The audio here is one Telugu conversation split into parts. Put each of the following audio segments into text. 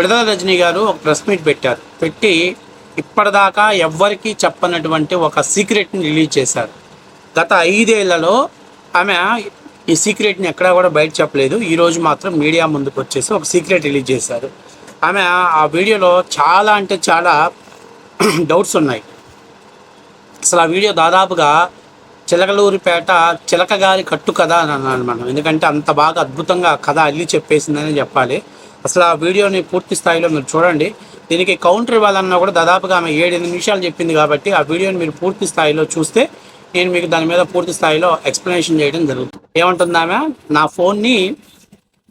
విడుదల రజనీ గారు ఒక ప్రెస్ మీట్ పెట్టారు. పెట్టి ఇప్పటిదాకా ఎవ్వరికీ చెప్పనటువంటి ఒక సీక్రెట్ని రిలీజ్ చేశారు. గత ఐదేళ్ళలో ఆమె ఈ సీక్రెట్ని ఎక్కడా కూడా బయట చెప్పలేదు. ఈరోజు మాత్రం మీడియా ముందుకు వచ్చేసి ఒక సీక్రెట్ రిలీజ్ చేశారు. ఆమె ఆ వీడియోలో చాలా అంటే చాలా డౌట్స్ ఉన్నాయి. అసలు ఆ వీడియో దాదాపుగా చిలకలూరిపేట చిలకగారి కట్టు కథ అని అన్నాను మనం. ఎందుకంటే అంత బాగా అద్భుతంగా కథ అల్లి చెప్పేసిందని చెప్పాలి. అసలు ఆ వీడియోని పూర్తి స్థాయిలో మీరు చూడండి. దీనికి కౌంటర్ ఇవ్వాలన్నా కూడా దాదాపుగా ఆమె ఏడు నిమిషాలు చెప్పింది కాబట్టి ఆ వీడియోని మీరు పూర్తి స్థాయిలో చూస్తే నేను మీకు దాని మీద పూర్తి స్థాయిలో ఎక్స్ప్లెనేషన్ చేయడం జరుగుతుంది. ఏమంటుంది ఆమె? నా ఫోన్ని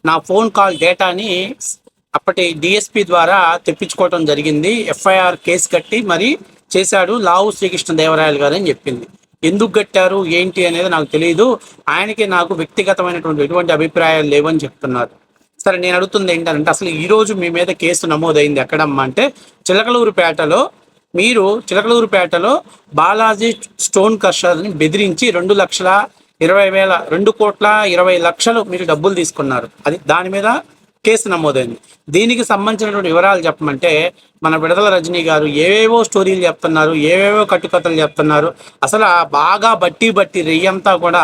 నా ఫోన్ కాల్ డేటాని అప్పటి డిఎస్పి ద్వారా తెప్పించుకోవటం జరిగింది. ఎఫ్ఐఆర్ కేసు కట్టి మరి చేశాడు లావు శ్రీకృష్ణ దేవరాయలు గారు అని చెప్పింది. ఎందుకు కట్టారు? ఏంటి అనేది నాకు తెలియదు ఆయనకి నాకు వ్యక్తిగతమైనటువంటి ఎటువంటి అభిప్రాయాలు లేవని చెప్తున్నారు. సరే నేను అడుగుతుంది ఏంటంటే అసలు ఈరోజు మీ మీద కేసు నమోదైంది ఎక్కడమ్మా అంటే చిలకలూరుపేటలో మీరు చిలకలూరుపేటలో బాలాజీ స్టోన్ కర్షర్ని బెదిరించి రెండు లక్షల ఇరవై వేల రెండు కోట్ల ఇరవై లక్షలు మీరు డబ్బులు తీసుకున్నారు. అది దాని మీద కేసు నమోదైంది. దీనికి సంబంధించినటువంటి వివరాలు చెప్పమంటే మన విడదల రజనీ గారు ఏవేవో స్టోరీలు చెప్తున్నారు ఏవేవో కట్టుకథలు చెప్తున్నారు. అసలు బాగా బట్టి బట్టి రెయ్యంతా కూడా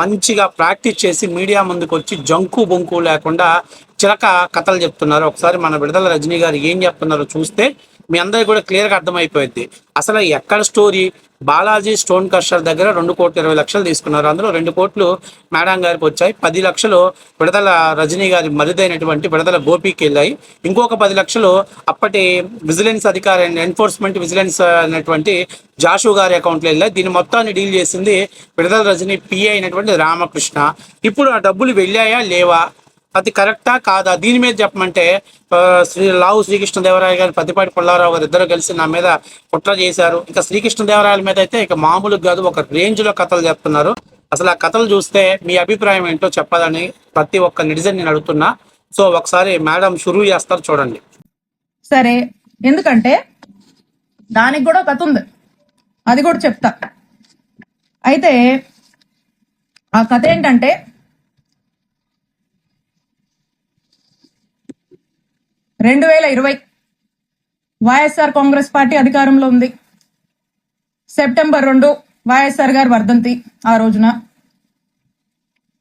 మంచిగా ప్రాక్టీస్ చేసి మీడియా ముందుకు వచ్చి జంకు బొంకు లేకుండా చిలక కథలు చెప్తున్నారు. ఒకసారి మన విడదల రజనీ గారు ఏం చెప్తున్నారో చూస్తే మీ అందరికి కూడా క్లియర్గా అర్థమైపోయింది. అసలు ఎక్కడ స్టోరీ బాలాజీ స్టోన్ కర్షర్ దగ్గర రెండు కోట్ల ఇరవై లక్షలు తీసుకున్నారు. అందులో రెండు కోట్లు మేడం గారికి వచ్చాయి. పది లక్షలు విడదల రజనీ గారి మరిదైనటువంటి విడదల గోపికి వెళ్ళాయి. ఇంకొక పది లక్షలు అప్పటి విజిలెన్స్ అధికారి ఎన్ఫోర్స్మెంట్ విజిలెన్స్ అనేటువంటి జాషు గారి అకౌంట్లో వెళ్ళాయి. దీని మొత్తాన్ని డీల్ చేసింది విడదల రజనీ పిఏ అయినటువంటి రామకృష్ణ. ఇప్పుడు ఆ డబ్బులు వెళ్ళాయా? లేవా? అది కరెక్టా కాదా? దీని మీద చెప్పమంటే శ్రీ లావు శ్రీకృష్ణదేవరాయ గారు పతిపాటి పుల్లారావు గారు ఇద్దరు కలిసి నా మీద కుట్ర చేశారు. ఇక శ్రీకృష్ణదేవరాయల మీద అయితే ఇక మామూలు కాదు ఒక రేంజ్లో కథలు చెప్తున్నారు. అసలు ఆ కథలు చూస్తే మీ అభిప్రాయం ఏంటో చెప్పాలని ప్రతి ఒక్క నిడిజన్ నేను అడుగుతున్నా. సో ఒకసారి మేడం షురూ చేస్తారు చూడండి. సరే ఎందుకంటే దానికి కూడా కథ ఉంది. అది కూడా చెప్తా. అయితే ఆ కథ ఏంటంటే రెండు వేల ఇరవై వైఎస్ఆర్ కాంగ్రెస్ పార్టీ అధికారంలో ఉంది. సెప్టెంబర్ రెండు వైఎస్ఆర్ గారు వర్ధంతి ఆ రోజున.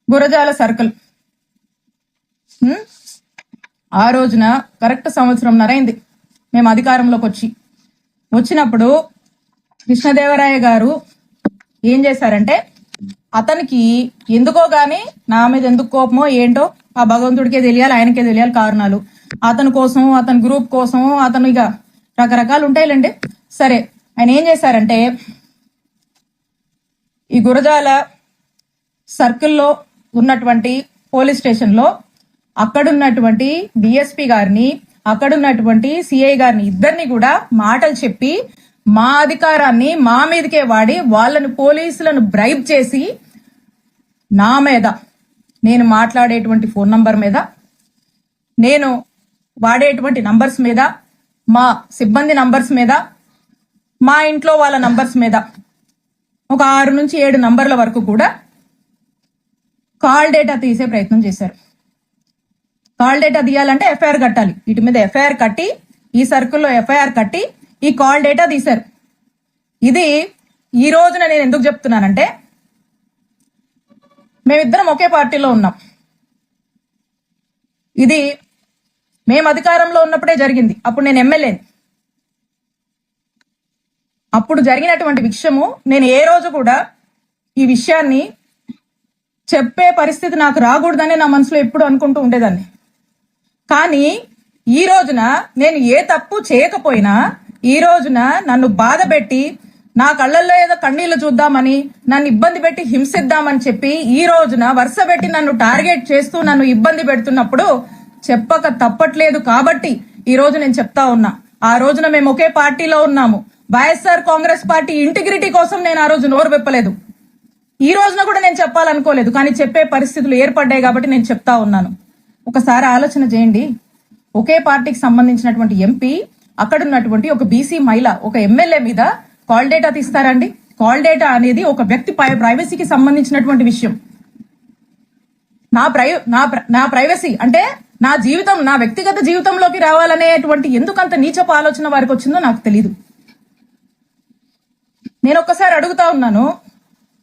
గురజాల సర్కిల్. ఆ రోజున కరెక్ట్ సంవత్సరం నరైంది మేము అధికారంలోకి వచ్చి. వచ్చినప్పుడు కృష్ణదేవరాయ గారు ఏం చేశారంటే అతనికి ఎందుకో గాని నా మీద ఎందుకు కోపమో ఏంటో ఆ భగవంతుడికే తెలియాలి ఆయనకే తెలియాలి కారణాలు. అతని కోసం అతని గ్రూప్ కోసం అతను ఇక రకరకాలు ఉంటాయిలండి. సరే ఆయన ఏం చేశారంటే ఈ గురజాల సర్కిల్లో ఉన్నటువంటి పోలీస్ స్టేషన్లో అక్కడున్నటువంటి డిఎస్పి గారిని అక్కడున్నటువంటి సిఐ గారిని ఇద్దరిని కూడా మాటలు చెప్పి మా అధికారాన్ని మా మీదకే వాడి వాళ్ళని పోలీసులను బ్రైబ్ చేసి నా మీద నేను మాట్లాడేటువంటి ఫోన్ నంబర్ మీద నేను వాడేటువంటి నంబర్స్ మీద మా సిబ్బంది నంబర్స్ మీద మా ఇంట్లో వాళ్ళ నంబర్స్ మీద ఒక ఆరు నుంచి ఏడు నంబర్ల వరకు కూడా కాల్ డేటా తీసే ప్రయత్నం చేశారు. కాల్ డేటా తీయాలంటే ఎఫ్ఐఆర్ కట్టాలి. వీటి మీద ఎఫ్ఐఆర్ కట్టి ఈ సర్కిల్లో ఎఫ్ఐఆర్ కట్టి ఈ కాల్ డేటా తీశారు. ఇది ఈ రోజున నేను ఎందుకు చెప్తున్నానంటే మేమిద్దరం ఒకే పార్టీలో ఉన్నాం. ఇది మేము అధికారంలో ఉన్నప్పుడే జరిగింది. అప్పుడు నేను ఎమ్మెల్యేని అప్పుడు జరిగినటువంటి విషయము నేను ఏ రోజు కూడా ఈ విషయాన్ని చెప్పే పరిస్థితి నాకు రాకూడదని నా మనసులో ఎప్పుడు అనుకుంటూ ఉండేదాన్ని. కానీ ఈ రోజున నేను ఏ తప్పు చేయకపోయినా ఈ రోజున నన్ను బాధ పెట్టి నా కళ్ళల్లో ఏదో కన్నీళ్ళు చూద్దామని నన్ను ఇబ్బంది పెట్టి హింసిద్దామని చెప్పి ఈ రోజున వరుస పెట్టి నన్ను టార్గెట్ చేస్తూ నన్ను ఇబ్బంది పెడుతున్నప్పుడు చెప్పక తప్పట్లేదు కాబట్టి ఈ రోజు నేను చెప్తా ఉన్నా. ఆ రోజున మేము ఒకే పార్టీలో ఉన్నాము. వైఎస్ఆర్ కాంగ్రెస్ పార్టీ ఇంటిగ్రిటీ కోసం నేను ఆ రోజు నోరు విప్పలేదు. ఈ రోజున కూడా నేను చెప్పాలనుకోలేదు కానీ చెప్పే పరిస్థితులు ఏర్పడ్డాయి కాబట్టి నేను చెప్తా ఉన్నాను. ఒకసారి ఆలోచన చేయండి. ఒకే పార్టీకి సంబంధించినటువంటి ఎంపీ అక్కడ ఉన్నటువంటి ఒక బీసీ మహిళ ఒక ఎమ్మెల్యే మీద కాల్ డేటా తీస్తారండి. కాల్ డేటా అనేది ఒక వ్యక్తి ప్రైవసీకి సంబంధించినటువంటి విషయం. నా ప్రై నా నా ప్రైవసీ అంటే నా జీవితం నా వ్యక్తిగత జీవితంలోకి రావాలనేటువంటి ఎందుకంత నీచపు ఆలోచన వారికి వచ్చిందో నాకు తెలియదు నేను ఒక్కసారి అడుగుతా ఉన్నాను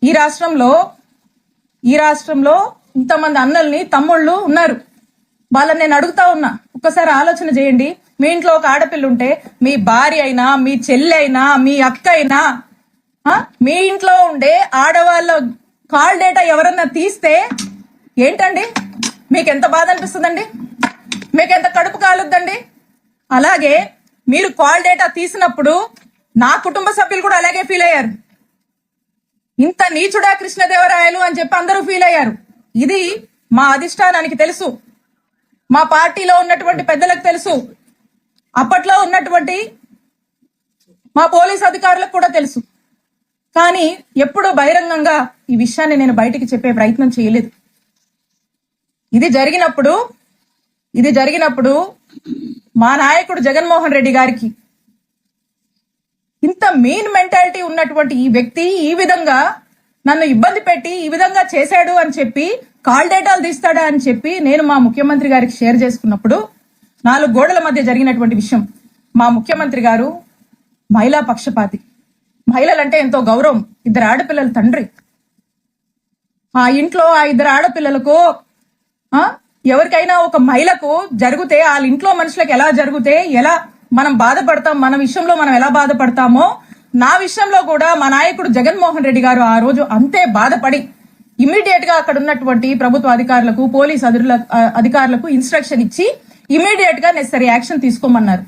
ఈ రాష్ట్రంలో ఈ రాష్ట్రంలో ఇంతమంది అన్నల్ని తమ్ముళ్ళు ఉన్నారు. వాళ్ళని నేను అడుగుతా ఉన్నా ఒక్కసారి ఆలోచన చేయండి. మీ ఇంట్లో ఒక ఆడపిల్ల ఉంటే మీ భార్య అయినా మీ చెల్లి అయినా మీ అక్క అయినా మీ ఇంట్లో ఉండే ఆడవాళ్ళ కాల్ డేటా ఎవరన్నా తీస్తే ఏంటండి? మీకు ఎంత బాధ అనిపిస్తుందండి? మీకు ఎంత కడుపు కాలుద్దండి? అలాగే మీరు కాల్ డేటా తీసినప్పుడు నా కుటుంబ సభ్యులు కూడా అలాగే ఫీల్ అయ్యారు. ఇంత నీచుడా కృష్ణదేవరాయలు అని చెప్పి అందరూ ఫీల్ అయ్యారు. ఇది మా అధిష్టానానికి తెలుసు. మా పార్టీలో ఉన్నటువంటి పెద్దలకు తెలుసు. అప్పట్లో ఉన్నటువంటి మా పోలీస్ అధికారులకు కూడా తెలుసు. కానీ ఎప్పుడూ బహిరంగంగా ఈ విషయాన్ని నేను బయటికి చెప్పే ప్రయత్నం చేయలేదు. ఇది జరిగినప్పుడు ఇది జరిగినప్పుడు మా నాయకుడు జగన్మోహన్ రెడ్డి గారికి ఇంత మెయిన్ మెంటాలిటీ ఉన్నటువంటి ఈ వ్యక్తి ఈ విధంగా నన్ను ఇబ్బంది పెట్టి ఈ విధంగా చేశాడు అని చెప్పి కాల్ డేటాలు తీస్తాడా అని చెప్పి నేను మా ముఖ్యమంత్రి గారికి షేర్ చేసుకున్నప్పుడు నాలుగు గోడల మధ్య జరిగినటువంటి విషయం. మా ముఖ్యమంత్రి గారు మహిళా పక్షపాతి. మహిళలంటే ఎంతో గౌరవం. ఇద్దరు ఆడపిల్లల తండ్రి. ఆ ఇంట్లో ఆ ఇద్దరు ఆడపిల్లలకు ఎవరికైనా ఒక మహిళకు జరిగితే వాళ్ళ ఇంట్లో మనుషులకు ఎలా జరిగితే ఎలా మనం బాధపడతాం మన విషయంలో మనం ఎలా బాధపడతామో నా విషయంలో కూడా మా నాయకుడు జగన్మోహన్ రెడ్డి గారు ఆ రోజు అంతే బాధపడి ఇమీడియట్గా అక్కడ ఉన్నటువంటి ప్రభుత్వ అధికారులకు పోలీస్ అధిరుల అధికారులకు ఇన్స్ట్రక్షన్ ఇచ్చి ఇమీడియట్గా నెసరీ యాక్షన్ తీసుకోమన్నారు.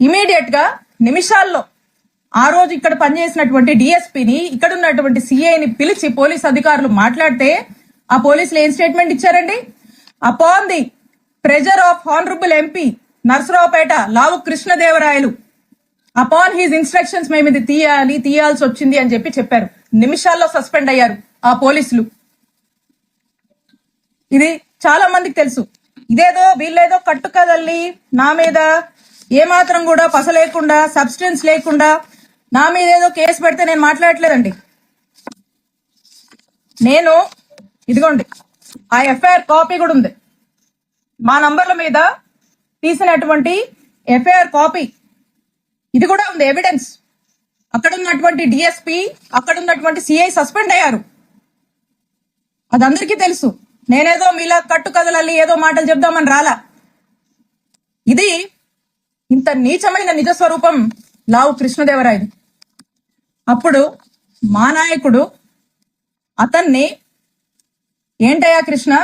ఇమీడియట్గా నిమిషాల్లో ఆ రోజు ఇక్కడ పనిచేసినటువంటి డిఎస్పీని ఇక్కడ ఉన్నటువంటి సిఐని పిలిచి పోలీస్ అధికారులు మాట్లాడితే ఆ పోలీసులు ఏం స్టేట్మెంట్ ఇచ్చారండి? Upon the pressure of honourable MP Narasaraopet Lavu Krishnadevarayalu. Upon his instructions మేము ఇది తీయాలి తీయాల్సి వచ్చింది అని చెప్పి చెప్పారు. నిమిషాల్లో సస్పెండ్ అయ్యారు ఆ పోలీసులు. ఇది చాలా మందికి తెలుసు. ఇదేదో వీళ్ళేదో కట్టుకదల్లి నా మీద ఏమాత్రం కూడా పస లేకుండా సబ్స్టెన్స్ లేకుండా నా మీద ఏదో కేసు పెడితే నేను మాట్లాడట్లేదండి. నేను ఇదిగోండి ఆ ఎఫ్ఐఆర్ కాపీ కూడా ఉంది. మా నంబర్ల మీద తీసినటువంటి ఎఫ్ఐఆర్ కాపీ ఇది కూడా ఉంది ఎవిడెన్స్ అక్కడ ఉన్నటువంటి డిఎస్పి అక్కడ ఉన్నటువంటి సిఐ సస్పెండ్ అయ్యారు. అది అందరికీ తెలుసు. నేనేదో మీలా కట్టు కదలల్లి ఏదో మాటలు చెప్దామని రాలా. ఇది ఇంత నీచమైన నిజ స్వరూపం లావు కృష్ణదేవరాయది. అప్పుడు మా నాయకుడు అతన్ని ఏంటయ్యా కృష్ణ?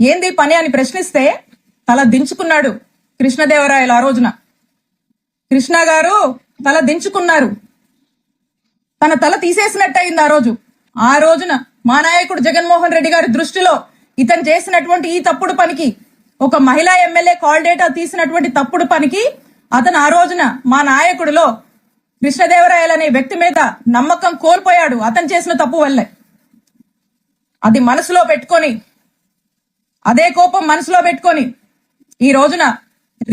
ఏంది పని అని ప్రశ్నిస్తే తల దించుకున్నాడు కృష్ణదేవరాయలు ఆ రోజున. కృష్ణ గారు తల దించుకున్నారు. తన తల తీసేసినట్టయింది ఆ రోజు. ఆ రోజున మా నాయకుడు జగన్మోహన్ రెడ్డి గారి దృష్టిలో ఇతను చేసినటువంటి ఈ తప్పుడు పనికి ఒక మహిళా ఎమ్మెల్యే కాల్ డేటా తీసినటువంటి తప్పుడు పనికి అతను ఆ రోజున మా నాయకుడిలో కృష్ణదేవరాయలు అనే వ్యక్తి మీద నమ్మకం కోల్పోయాడు. అతను చేసిన తప్పు వల్లే. అది మనసులో పెట్టుకొని అదే కోపం మనసులో పెట్టుకొని ఈ రోజున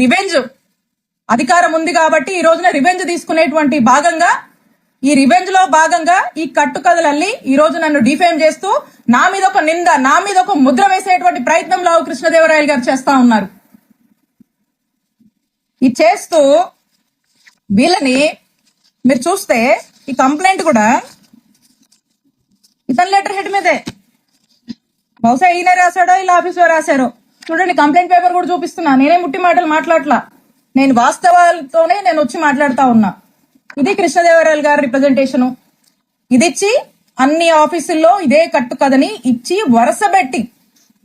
రివెంజ్ అధికారం ఉంది కాబట్టి ఈ రోజున రివెంజ్ తీసుకునేటువంటి భాగంగా ఈ రివెంజ్లో భాగంగా ఈ కట్టుకథలల్లి ఈ రోజు నన్ను డిఫేమ్ చేస్తూ నా మీద ఒక నింద నా మీద ఒక ముద్ర వేసేటువంటి ప్రయత్నం లావు కృష్ణదేవరాయలు గారు చేస్తా ఉన్నారు. ఇది చేస్తూ వీళ్ళని మీరు చూస్తే ఈ కంప్లైంట్ కూడా ఇతని లెటర్ హెడ్ మీదే. బహుశా ఈయన రాశాడో ఇలా ఆఫీసులో రాశారో. చూడండి కంప్లైంట్ పేపర్ కూడా చూపిస్తున్నా. నేనే ముట్టి మాటలు మాట్లాడలా. నేను వాస్తవాలతోనే నేను వచ్చి మాట్లాడుతా ఉన్నా. ఇది కృష్ణదేవరాయలు గారి రిప్రజెంటేషను ఇది ఇచ్చి అన్ని ఆఫీసుల్లో ఇదే కట్టు కథని ఇచ్చి వరసబెట్టి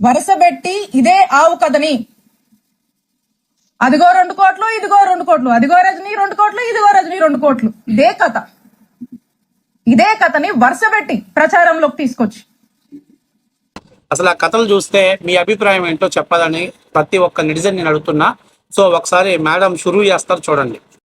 వరసబెట్టి ఇదే ఆవు కథని. అదిగో రెండు కోట్లు ఇదిగో రెండు కోట్లు అదిగో రజనీ రెండు కోట్లు ఇదిగో రజనీ రెండు కోట్లు. ఇదే కథ. ఇదే కథని వరుసబెట్టి ప్రచారంలోకి తీసుకొచ్చి. అసలు ఆ కథలు చూస్తే మీ అభిప్రాయం ఏంటో చెప్పాలని ప్రతి ఒక్క నిడిజన్ నేను అడుగుతున్నా. సో ఒకసారి మేడం షురూ చేస్తారు చూడండి.